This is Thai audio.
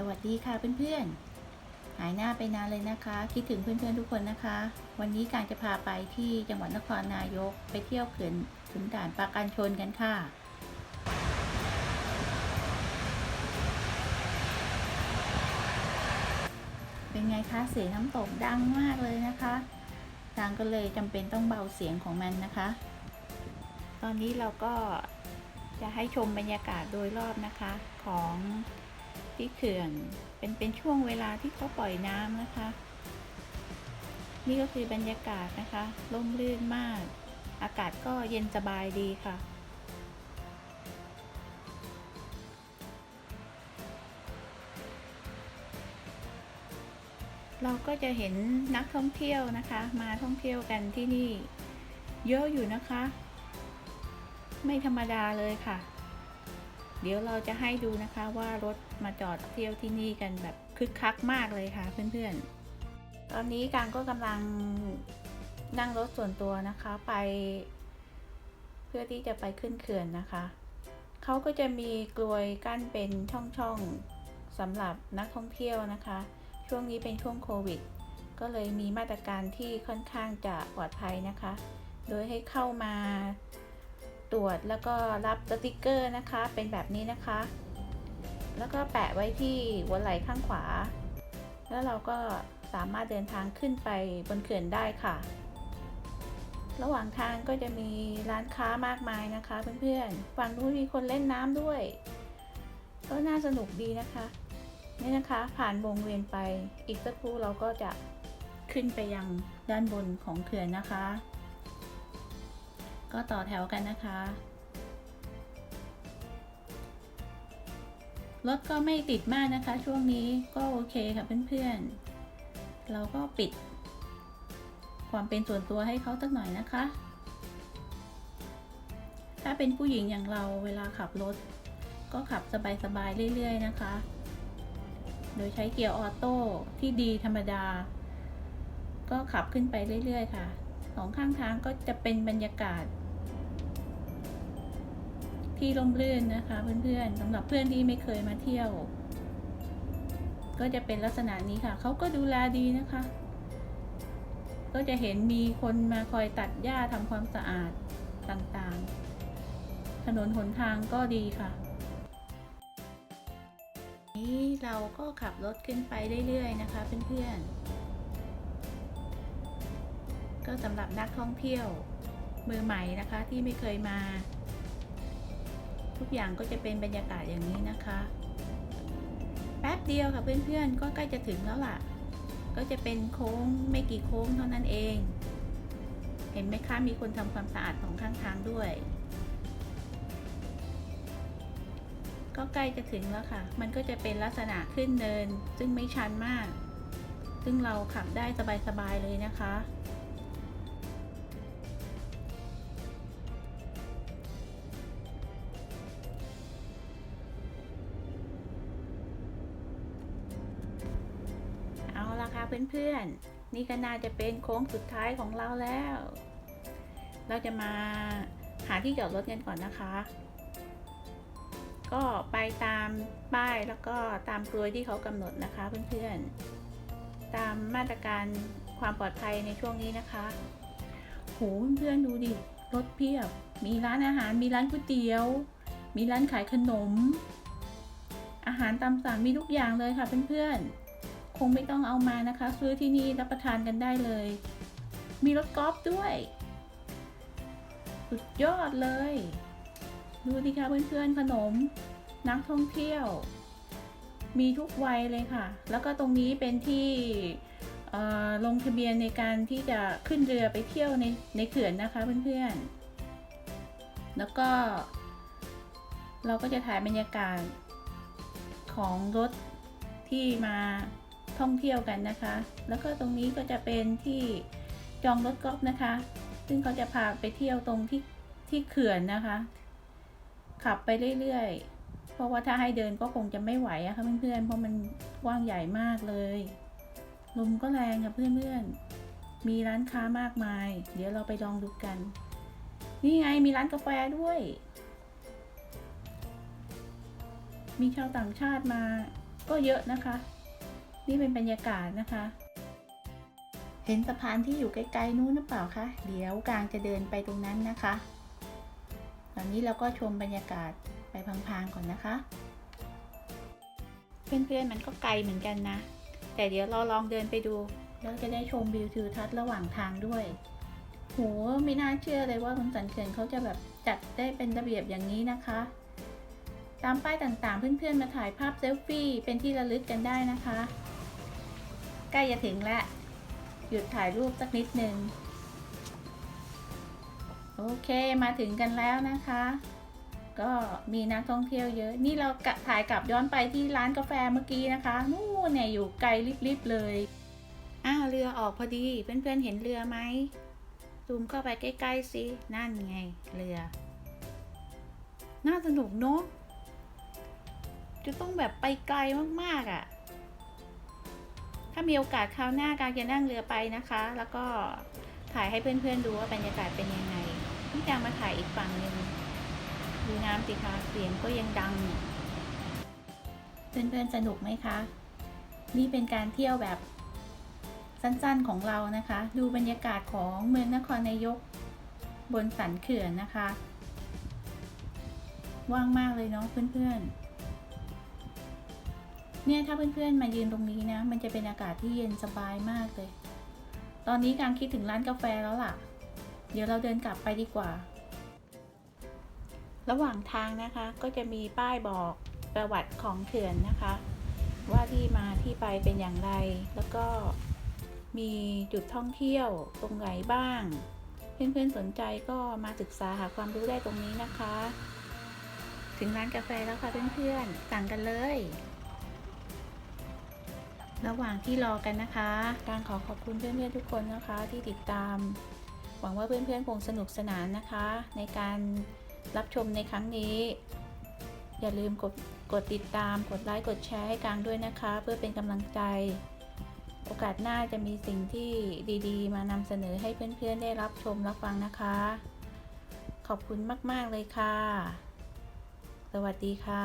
สวัสดีค่ะเพื่อนๆ หายหน้าไปนานเลยนะคะ คิดถึงเพื่อนๆทุกคนนะคะ วันนี้การจะพาไปที่จังหวัดนครนายกไปเที่ยวเขื่อนขุนด่านปราการชนกันค่ะ เป็นไงคะเสียงน้ำตกดังมากเลยนะคะทางก็เลยจำเป็นต้องเบาเสียงของมันนะคะ ตอนนี้เราก็จะให้ชมบรรยากาศโดยรอบนะคะของ ที่เขื่อน เป็นเป็นช่วงเวลาที่เขาปล่อยน้ำนะคะ นี่ก็คือบรรยากาศนะคะร่มรื่นมาก อากาศก็เย็นสบายดีค่ะเราก็จะเห็นนักท่องเที่ยวนะคะ มาท่องเที่ยวกันที่นี่ เยอะอยู่นะคะ ไม่ธรรมดาเลยค่ะ เดี๋ยวเราจะให้ดูนะคะว่ารถมาจอดเที่ยวที่นี่กันแบบคึกคักมากเลยค่ะเพื่อนๆ ตอนนี้การก็กำลังนั่งรถส่วนตัวนะคะไป เพื่อที่จะไปขึ้นเขื่อนนะคะ เขาก็จะมีกลวยกั้นเป็นช่องๆสำหรับนักท่องเที่ยวนะคะ ช่วงนี้เป็นช่วงโควิด ก็เลยมีมาตรการที่ค่อนข้างจะปลอดภัยนะคะ โดยให้เข้ามา รวจแล้วก็รับสติกเกอร์นะคะ เป็นแบบนี้นะคะ แล้วก็แปะไว้ที่หัวไหล่ข้างขวา แล้วเราก็สามารถเดินทางขึ้นไปบนเขื่อนได้ค่ะ ระหว่างทางก็จะมีร้านค้ามากมายนะคะเพื่อนๆ ฝั่งนู้นมีคนเล่นน้ำด้วย ก็น่าสนุกดีนะคะ นี่นะคะผ่านวงเวียนไปอีกสักครู่เราก็จะขึ้นไปยังด้านบนของเขื่อนนะคะ ก็ต่อแถวกันนะคะ รถก็ไม่ติดมากนะคะ ช่วงนี้ก็โอเคค่ะเพื่อนๆ เราก็ปิด ความเป็นส่วนตัวให้เขาสักหน่อยนะคะ ถ้าเป็นผู้หญิงอย่างเราเวลาขับรถ ก็ขับสบายๆเรื่อยๆนะคะ โดยใช้เกียร์ออโต้ที่ดีธรรมดา ก็ขับขึ้นไปเรื่อยๆค่ะสองข้างทางก็จะเป็นบรรยากาศ ที่ร่มรื่นนะคะเพื่อนๆสำหรับเพื่อนที่ไม่เคยมาเที่ยว ก็จะเป็นลักษณะนี้ค่ะ เขาก็ดูแลดีนะคะ ก็จะเห็นมีคนมาคอยตัดหญ้าทำความสะอาดต่างๆ ถนนหนทางก็ดีค่ะ นี้เราก็ขับรถขึ้นไปเรื่อยๆนะคะเพื่อนๆ ก็สำหรับนักท่องเที่ยวมือใหม่นะคะที่ไม่เคยมา ทุกอย่างก็จะเป็นบรรยากาศอย่างนี้นะคะ แป๊บเดียวค่ะเพื่อนๆ ก็ใกล้จะถึงแล้วล่ะ ก็จะเป็นโค้งไม่กี่โค้งเท่านั้นเอง เห็นไหมคะมีคนทำความสะอาดของข้างทางด้วย ก็ใกล้จะถึงแล้วค่ะ มันก็จะเป็นลักษณะขึ้นเนิน ซึ่งไม่ชันมาก ซึ่งเราขับได้สบายๆเลยนะคะ เอาละค่ะเพื่อนๆ นี่ก็น่าจะเป็นโค้งสุดท้ายของเราแล้ว เราจะมาหาที่จอดรถกันก่อนนะคะ ก็ไปตามป้ายแล้วก็ตามกลวยที่เขากำหนดนะคะเพื่อนๆ ตามมาตรการความปลอดภัยในช่วงนี้นะคะโหเพื่อนๆดูดิ รถเพียบ มีร้านอาหาร มีร้านก๋วยเตี๋ยว มีร้านขายขนม อาหารตามสั่งมีทุกอย่างเลยค่ะเพื่อนๆ คงไม่ต้องเอามานะคะ ซื้อที่นี่รับประทานกันได้เลย มีรถกอล์ฟด้วย สุดยอดเลย ดูดิคะเพื่อนๆขนม นักท่องเที่ยว มีทุกวัยเลยค่ะ แล้วก็ตรงนี้เป็นที่ลงทะเบียนในการที่จะขึ้นเรือไปเที่ยวในในเขื่อนนะคะเพื่อนๆ แล้วก็ เราก็จะถ่ายบรรยากาศของรถที่มา ท่องเที่ยวกันนะคะ แล้วก็ตรงนี้ก็จะเป็นที่จองรถกอล์ฟนะคะ ซึ่งเขาจะพาไปเที่ยวตรงที่ที่เขื่อนนะคะ ขับไปเรื่อยๆ เพราะว่าถ้าให้เดินก็คงจะไม่ไหวอะค่ะเพื่อนๆ เพราะมันกว้างใหญ่มากเลย ลมก็แรงค่ะเพื่อนๆ มีร้านค้ามากมาย เดี๋ยวเราไปลองดูกัน นี่ไงมีร้านกาแฟด้วย มีชาวต่างชาติมาก็เยอะนะคะ นี่เป็นบรรยากาศนะคะ เห็นสะพานที่อยู่ไกลๆนู้นหรือเปล่าคะ เดี๋ยวกลางจะเดินไปตรงนั้นนะคะ ตอนนี้เราก็ชมบรรยากาศไปพลางๆก่อนนะคะ เพื่อนๆมันก็ไกลเหมือนกันนะ แต่เดี๋ยวเราลองเดินไปดู แล้วจะได้ชมวิวทิวทัศน์ระหว่างทางด้วยโหไม่น่าเชื่อเลยว่าคุณสันเขื่อนเขาจะแบบจัดได้เป็นระเบียบอย่างนี้นะคะ ตามป้ายต่างๆ เพื่อนๆ มาถ่ายภาพเซลฟี่เป็นที่ระลึกกันได้นะคะ ล้จะถึงแล้ว หยุดถ่ายรูปสักนิดนึง โอเคมาถึงกันแล้วนะคะ ก็มีนักท่องเที่ยวเยอะ นี่เราถ่ายกลับย้อนไปที่ร้านกาแฟเมื่อกี้นะคะ นู่นเนี่ยอยู่ไกลลิบๆเลย อ้าวเรือออกพอดี เพื่อนๆเห็นเรือไหมซูมเข้าไปใกล้ๆสินั่นไงเรือ น่าสนุกเนอะจะต้องแบบไปไกลมากๆอะ่ะ ถ้ามีโอกาสคราวหน้าการจะนั่งเรือไปนะคะ แล้วก็ถ่ายให้เพื่อนๆดูว่าบรรยากาศเป็นยังไงพี่จางมาถ่ายอีกฝั่งหนึ่งดูน้ำสิคะเสียงก็ยังดัง เพื่อนๆสนุกไหมคะ นี่เป็นการเที่ยวแบบสั้นๆของเรานะคะ ดูบรรยากาศของเมืองนครนายกบนสันเขื่อนนะคะ ว่างมากเลยเนาะเพื่อนๆ เนี่ยถ้าเพื่อนๆมายืนตรงนี้นะ มันจะเป็นอากาศที่เย็นสบายมากเลย ตอนนี้กางคิดถึงร้านกาแฟแล้วล่ะ เดี๋ยวเราเดินกลับไปดีกว่า ระหว่างทางนะคะก็จะมีป้ายบอกประวัติของเขื่อนนะคะ ว่าที่มาที่ไปเป็นอย่างไร แล้วก็มีจุดท่องเที่ยวตรงไหนบ้าง เพื่อนๆสนใจก็มาศึกษาหาความรู้ได้ตรงนี้นะคะ ถึงร้านกาแฟแล้วค่ะเพื่อนๆสั่งกันเลย ระหว่างที่รอกันนะคะการขอขอบคุณเพื่อนๆทุกคนนะคะที่ติดตาม หวังว่าเพื่อนๆคงสนุกสนานนะคะ ในการรับชมในครั้งนี้ อย่าลืมกดกดติดตาม กดไลค์ กดแชร์ให้กลางด้วยนะคะ เพื่อเป็นกำลังใจ โอกาสหน้าจะมีสิ่งที่ดีๆ มานำเสนอให้เพื่อนๆได้รับชมรับฟังนะคะ ขอบคุณมากๆเลยค่ะ สวัสดีค่ะ